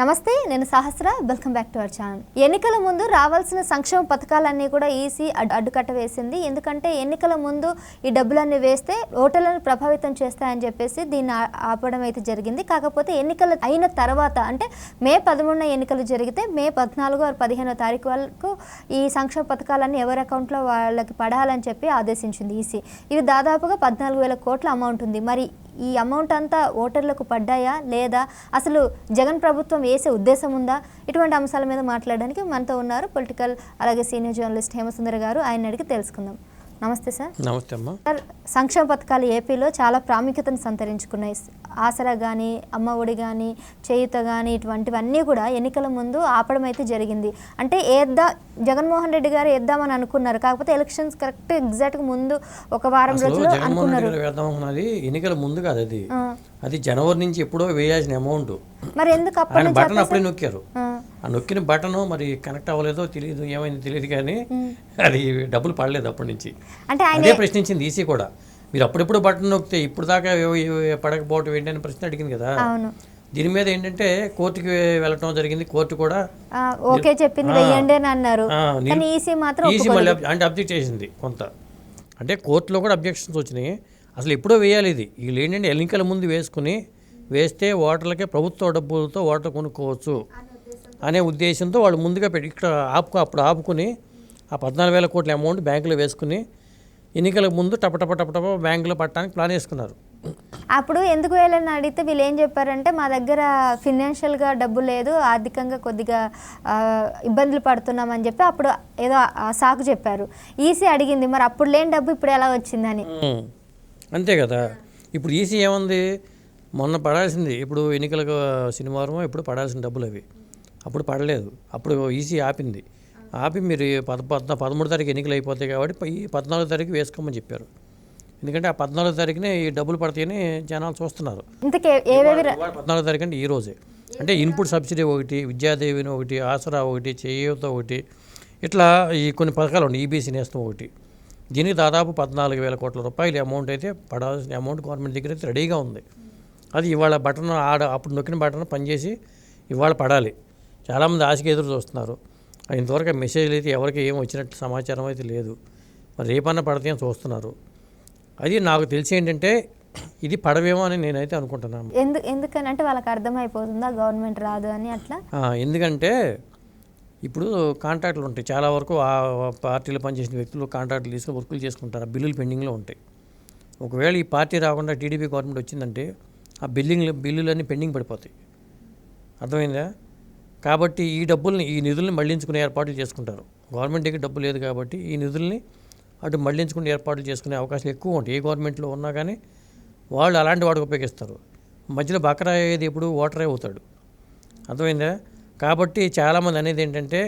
నమస్తే నేను Sahasra. Welcome back to our channel ఎన్నికల ముందు రావాల్సిన సంక్షేమ పథకాలన్నీ కూడా ఈసీ అడ్- అడ్డుకట్ట వేసింది. ఎందుకంటే ఎన్నికల ముందు ఈ డబ్బులన్నీ వేస్తే ఓటర్లను ప్రభావితం చేస్తాయని చెప్పేసి దీన్ని ఆపడం అయితే జరిగింది. కాకపోతే ఎన్నికలు అయిన తర్వాత అంటే మే పదమూడున ఎన్నికలు జరిగితే మే పద్నాలుగు ఆరు పదిహేనో తారీఖు వరకు ఈ సంక్షేమ పథకాలన్నీ ఎవరి అకౌంట్లో వాళ్ళకి పడాలని చెప్పి ఆదేశించింది ఈసీ. ఇవి దాదాపుగా పద్నాలుగు వేల కోట్ల అమౌంట్ ఉంది. మరి ఈ అమౌంట్ అంతా ఓటర్లకు పడ్డాయా? లేదా అసలు జగన్ ప్రభుత్వం వేసే ఉద్దేశం ఉందా? ఇటువంటి అంశాల మీద మాట్లాడడానికి మనతో ఉన్నారు పొలిటికల్ అలాగే సీనియర్ జర్నలిస్ట్ హేమసుందర్ గారు. ఆయన అడిగి తెలుసుకుందాం. నమస్తే సార్. నమస్తే అమ్మా. సార్ సంక్షేమ పథకాలు ఏపీలో చాలా ప్రాముఖ్యతను సంతరించుకున్నాయి. ఆసరా కానీ అమ్మ ఒడి కానీ చేయుత కానీ ఇటువంటివన్నీ కూడా ఎన్నికల ముందు ఆపడం అయితే జరిగింది. అంటే ఏద్దా జగన్మోహన్ రెడ్డి గారు వేద్దామని అనుకున్నారు. కాకపోతే ఎలక్షన్స్ కరెక్ట్ ఎగ్జాక్ట్గా ముందు ఒక వారం రోజులు అనుకున్నారు. ఎన్నికల ముందు కాదు అది. అది జనవరి నుంచి ఎప్పుడో వేయాల్సిన అమౌంట్ మరి ఎందుకు బటన్ అప్పుడే నొక్కారు. ఆ, నొక్కిన బటన్ మరి కనెక్ట్ అవ్వలేదో తెలియదు ఏమైంది తెలియదు కానీ అది డబ్బులు పడలేదు అప్పటి నుంచి. అంటే అదే ప్రశ్నించింది ఈసీ కూడా. మీరు అప్పుడెప్పుడు బటన్ నొక్కితే ఇప్పుడు దాకా పడకపోవటం ఏంటని ప్రశ్న అడిగింది కదా. దీని మీద ఏంటంటే కోర్టుకి వెళ్ళటం జరిగింది కోర్టు కూడా. ఓకే చెప్పింది వెయ్యండి అని అన్నారు. కానీ ఈసీ మాత్రం ఈసీ మళ్ళీ అంటే అబ్జెక్ట్ చేసింది కొంత. అంటే కోర్టులో కూడా అబ్జెక్షన్స్ వచ్చినాయి. అసలు ఎప్పుడో వేయాలి ఇది. వీళ్ళు ఏంటంటే ఎన్నికల ముందు వేసుకుని వేస్తే ఓటర్లకే ప్రభుత్వ డబ్బులతో ఓటర్ కొనుక్కోవచ్చు. అనే ఉద్దేశంతో వాళ్ళు ముందుగా పెట్టి ఇక్కడ ఆపుకు అప్పుడు ఆపుకుని ఆ పద్నాలుగు వేల కోట్ల అమౌంట్ బ్యాంకులో వేసుకుని ఎన్నికల ముందు టపటప టపటప బ్యాంకులో పట్టడానికి ప్లాన్ వేసుకున్నారు. అప్పుడు ఎందుకు వేయాలని అడిగితే వీళ్ళు ఏం చెప్పారంటే మా దగ్గర ఫినాన్షియల్గా డబ్బు లేదు ఆర్థికంగా కొద్దిగా ఇబ్బందులు పడుతున్నామని చెప్పి అప్పుడు ఏదో సాకు చెప్పారు. ఈసీ అడిగింది మరి అప్పుడు లేని డబ్బు ఇప్పుడు ఎలా వచ్చిందని. అంతే కదా. ఇప్పుడు ఈసీ ఏముంది? మొన్న పడాల్సింది ఇప్పుడు ఎన్నికలకు శనివారం ఇప్పుడు పడాల్సిన డబ్బులు అవి. అప్పుడు పడలేదు. అప్పుడు ఈసీ ఆపింది. ఆపి మీరు పద పద్నా పదమూడు తారీఖు ఎన్నికలు అయిపోతాయి కాబట్టి ఈ పద్నాలుగు తారీఖు వేసుకోమని చెప్పారు. ఎందుకంటే ఆ పద్నాలుగు తారీఖునే ఈ డబ్బులు పడతాయని జనాలు చూస్తున్నారు. పద్నాలుగు తారీఖు అంటే ఈ రోజే. అంటే ఇన్పుట్ సబ్సిడీ ఒకటి విద్యాదేవిని ఒకటి ఆసరా ఒకటి చేయూత ఒకటి ఇట్లా ఈ కొన్ని పథకాలు ఉన్నాయి. ఈబీసీ నేస్తం ఒకటి. దీనికి దాదాపు పద్నాలుగు వేల కోట్ల రూపాయల అమౌంట్ అయితే పడాల్సిన అమౌంట్ గవర్నమెంట్ దగ్గర అయితే రెడీగా ఉంది. అది ఇవాళ బటన్ ఆడ అప్పుడు నొక్కిన బటన్ పనిచేసి ఇవాళ పడాలి. చాలామంది ఆశకి ఎదురు చూస్తున్నారు. ఇంతవరకు మెసేజ్లు అయితే ఎవరికి ఏం వచ్చినట్టు సమాచారం అయితే లేదు. మరి రేపన్నా పడతాయని చూస్తున్నారు. అది నాకు తెలిసి ఏంటంటే ఇది పడవేమో అని నేనైతే అనుకుంటున్నాను. ఎందు ఎందుకని? అంటే వాళ్ళకి అర్థమైపోతుందా? గవర్నమెంట్ రాదు అని అట్లా? ఎందుకంటే ఇప్పుడు కాంట్రాక్ట్లు ఉంటాయి. చాలా వరకు ఆ పార్టీలో పనిచేసిన వ్యక్తులు కాంట్రాక్ట్లు తీసుకుని వర్కులు చేసుకుంటారు. ఆ బిల్లులు పెండింగ్లో ఉంటాయి. ఒకవేళ ఈ పార్టీ రాకుండా టీడీపీ గవర్నమెంట్ వచ్చిందంటే ఆ బిల్లింగ్ బిల్లులన్నీ పెండింగ్ పడిపోతాయి. అర్థమైందా? కాబట్టి ఈ డబ్బుల్ని ఈ నిధుల్ని మళ్ళించుకునే ఏర్పాట్లు చేసుకుంటారు. గవర్నమెంట్ దగ్గర డబ్బు లేదు కాబట్టి ఈ నిధుల్ని అటు మళ్ళించుకునే ఏర్పాట్లు చేసుకునే అవకాశాలు ఎక్కువ ఉంటాయి ఏ గవర్నమెంట్లో ఉన్నా కానీ వాళ్ళు అలాంటి వాడికి ఉపయోగిస్తారు. మధ్యలో బకరా అయ్యేది ఎప్పుడు ఓటరే అవుతాడు. అర్థమైందా? కాబట్టి చాలామంది అనేది ఏంటంటే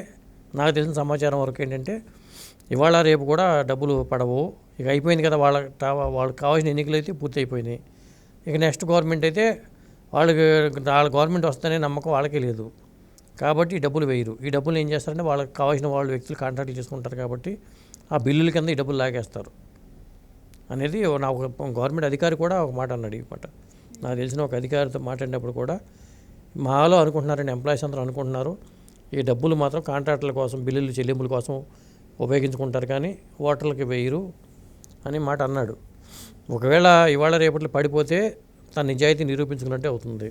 నాకు తెలిసిన సమాచారం వరకు ఏంటంటే ఇవాళ రేపు కూడా డబ్బులు పడవు. ఇక అయిపోయింది కదా వాళ్ళ వాళ్ళకి కావాల్సిన ఎన్నికలు అయితే పూర్తి అయిపోయినాయి. ఇక నెక్స్ట్ గవర్నమెంట్ అయితే వాళ్ళకి వాళ్ళ గవర్నమెంట్ వస్తుందనే నమ్మకం వాళ్ళకే లేదు. కాబట్టి ఈ డబ్బులు వేయరు. ఈ డబ్బులు ఏం చేస్తారంటే వాళ్ళకి కావాల్సిన వాళ్ళు వ్యక్తులు కాంట్రాక్ట్లు చేసుకుంటారు కాబట్టి ఆ బిల్లుల కింద ఈ డబ్బులు లాగేస్తారు. అనేది నా ఒక గవర్నమెంట్ అధికారి కూడా ఒక మాట అన్నాడు ఈ మాట. నాకు తెలిసిన ఒక అధికారితో మాట్లాడినప్పుడు కూడా మాలో అనుకుంటున్నారండి ఎంప్లాయీస్ అందరూ అనుకుంటున్నారు. ఈ డబ్బులు మాత్రం కాంట్రాక్టుల కోసం బిల్లులు చెల్లింపుల కోసం ఉపయోగించుకుంటారు కానీ ఓటర్లకి వేయరు అని మాట అన్నాడు. ఒకవేళ ఇవాళ రేపట్లో పడిపోతే తన నిజాయితీ నిరూపించుకున్నట్టే అవుతుంది.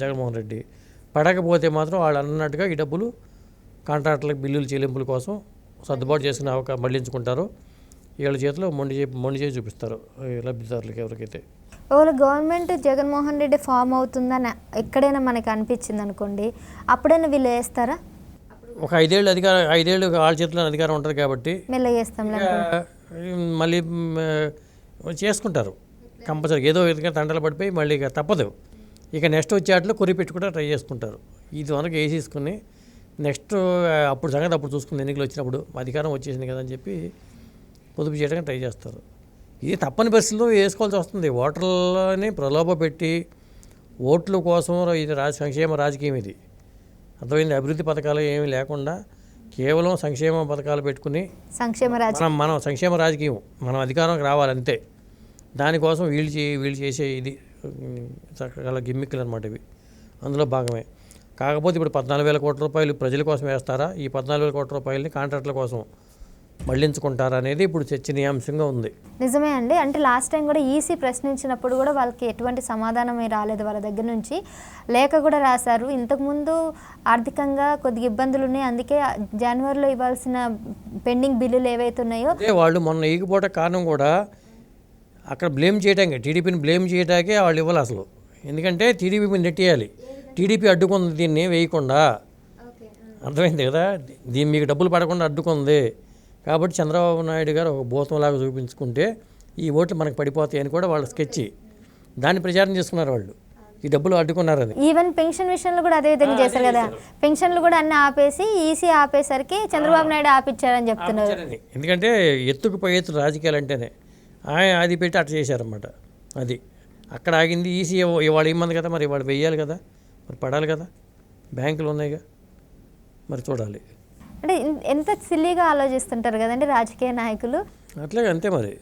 జగన్మోహన్ రెడ్డి. పడకపోతే మాత్రం వాళ్ళు అన్నట్టుగా ఈ డబ్బులు కాంట్రాక్టులకు బిల్లుల చెల్లింపుల కోసం సర్దుబాటు చేసుకునే అవకాశం మళ్ళించుకుంటారు. వీళ్ళ చేతిలో మొండి చే మొండి చేసి చూపిస్తారు. లబ్ధిదారులకు ఎవరికైతే. ఒకవేళ గవర్నమెంట్ జగన్మోహన్ రెడ్డి ఫామ్ అవుతుందని ఎక్కడైనా మనకి అనిపించింది అనుకోండి అప్పుడైనా వీళ్ళు వేస్తారా? ఒక ఐదేళ్ళు అధికారం ఐదేళ్ళు వాళ్ళ చేతిలో అధికారం ఉంటుంది కాబట్టి మళ్ళీ చేసుకుంటారు. కంపల్సరీ. ఏదో విధంగా తంటలు పడిపోయి మళ్ళీ తప్పదు. ఇక నెక్స్ట్ వచ్చే వాటిలో కొరి పెట్టుకుంటే ట్రై చేసుకుంటారు ఇది వరకు వేసేసుకుని నెక్స్ట్ అప్పుడు సంగతి అప్పుడు చూసుకుని ఎన్నికలు వచ్చినప్పుడు అధికారం వచ్చేసింది కదా అని చెప్పి పొదుపు చేయడానికి ట్రై చేస్తారు. ఇది తప్పని పరిస్థితుల్లో వేసుకోవాల్సి వస్తుంది. ఓటర్లని ప్రలోభ పెట్టి ఓట్ల కోసం ఇది రాజ సంక్షేమ రాజకీయం ఇది. అర్థమైంది? అభివృద్ధి పథకాలు ఏమీ లేకుండా కేవలం సంక్షేమ పథకాలు పెట్టుకుని సంక్షేమ మనం మనం సంక్షేమ రాజకీయం మనం అధికారంకి రావాలంతే. దానికోసం వీళ్ళు చే వీళ్ళు చేసే ఇది రకరకాల గిమ్మిక్కులు అనమాట ఇవి. అందులో భాగమే. కాకపోతే ఇప్పుడు పద్నాలుగు వేల కోట్ల రూపాయలు ప్రజల కోసం వేస్తారా? ఈ పద్నాలుగు వేల కోట్ల రూపాయలని కాంట్రాక్టుల కోసం మళ్ళించుకుంటారా అనేది ఇప్పుడు చర్చనీయాంశంగా ఉంది. నిజమే అండి. అంటే లాస్ట్ టైం కూడా ఈసీ ప్రశ్నించినప్పుడు కూడా వాళ్ళకి ఎటువంటి సమాధానమే రాలేదు వాళ్ళ దగ్గర నుంచి. లేఖ కూడా రాశారు. ఇంతకుముందు ఆర్థికంగా కొద్దిగా ఇబ్బందులు ఉన్నాయి. అందుకే జనవరిలో ఇవ్వాల్సిన పెండింగ్ బిల్లులు ఏవైతే ఉన్నాయో వాళ్ళు మొన్న ఈగిపోట కారణం కూడా అక్కడ బ్లేమ్ చేయడానికి టీడీపీని బ్లేమ్ చేయడానికే వాళ్ళు ఇవ్వాలి అసలు. ఎందుకంటే టీడీపీ మీద నెట్టేయాలి. టీడీపీ అడ్డుకుంది దీన్ని వేయకుండా. అర్థమైంది కదా? దీన్ని మీకు డబ్బులు పడకుండా అడ్డుకుంది. కాబట్టి చంద్రబాబు నాయుడు గారు ఒక భూతంలాగా చూపించుకుంటే ఈ ఓట్లు మనకు పడిపోతాయి అని కూడా వాళ్ళ స్కెచ్ దాన్ని ప్రచారం చేసుకున్నారు వాళ్ళు. ఈ డబ్బులు అడ్డుకున్నారని ఈవెన్ పెన్షన్ విషయంలో కూడా అదే విధంగా చేశారు కదా? పెన్షన్లు కూడా అన్ని ఆపేసి ఈసీ ఆపేసరికి చంద్రబాబు నాయుడు ఆపిచ్చారని చెప్తున్నారు. ఆపించారని. ఎందుకంటే ఎత్తుకు పై ఎత్తు రాజకీయాలు అంటేనే. ఆయన అది పెట్టి అట్లా చేశారన్నమాట. అది. అక్కడ ఆగింది ఈసీ ఇవాళ ఇమ్మంది కదా మరి? ఇవాళ వెయ్యాలి కదా? మరి పడాలి కదా? బ్యాంకులు ఉన్నాయిగా? మరి చూడాలి. అంటే ఎంత సిల్లీగా ఆలోచిస్తుంటారు కదండి రాజకీయ నాయకులు? అట్లాగే అంతే మరి.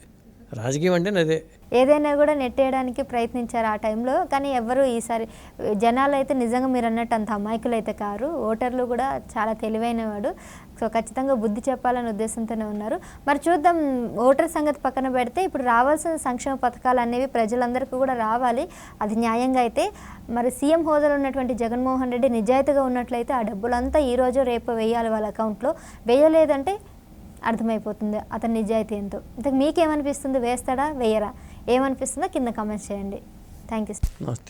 రాజకీయం అంటే అదే. ఏదైనా కూడా నెట్టేయడానికి ప్రయత్నించారు ఆ టైంలో కానీ ఎవరు ఈసారి జనాలు అయితే నిజంగా మీరు అన్నట్టు అంత అమాయకులు అయితే కారు. ఓటర్లు కూడా చాలా తెలివైన వాడు సో ఖచ్చితంగా బుద్ధి చెప్పాలనే ఉద్దేశంతోనే ఉన్నారు. మరి చూద్దాం ఓటర్ సంగతి పక్కన పెడితే ఇప్పుడు రావాల్సిన సంక్షేమ పథకాలు అనేవి ప్రజలందరికీ కూడా రావాలి. అది న్యాయంగా అయితే మరి సీఎం హోదాలో ఉన్నటువంటి జగన్మోహన్ రెడ్డి నిజాయితీగా ఉన్నట్లయితే ఆ డబ్బులంతా ఈ రోజు రేపు వేయాలి వాళ్ళ అకౌంట్లో. వేయలేదంటే అర్థమైపోతుంది అతని నిజాయితీ ఎంతో ఇంతకు మీకేమనిపిస్తుంది? వేస్తాడా? వేయరా? ఏమనిపిస్తుందో కింద కామెంట్స్ చేయండి. థ్యాంక్ యూ నమస్తే.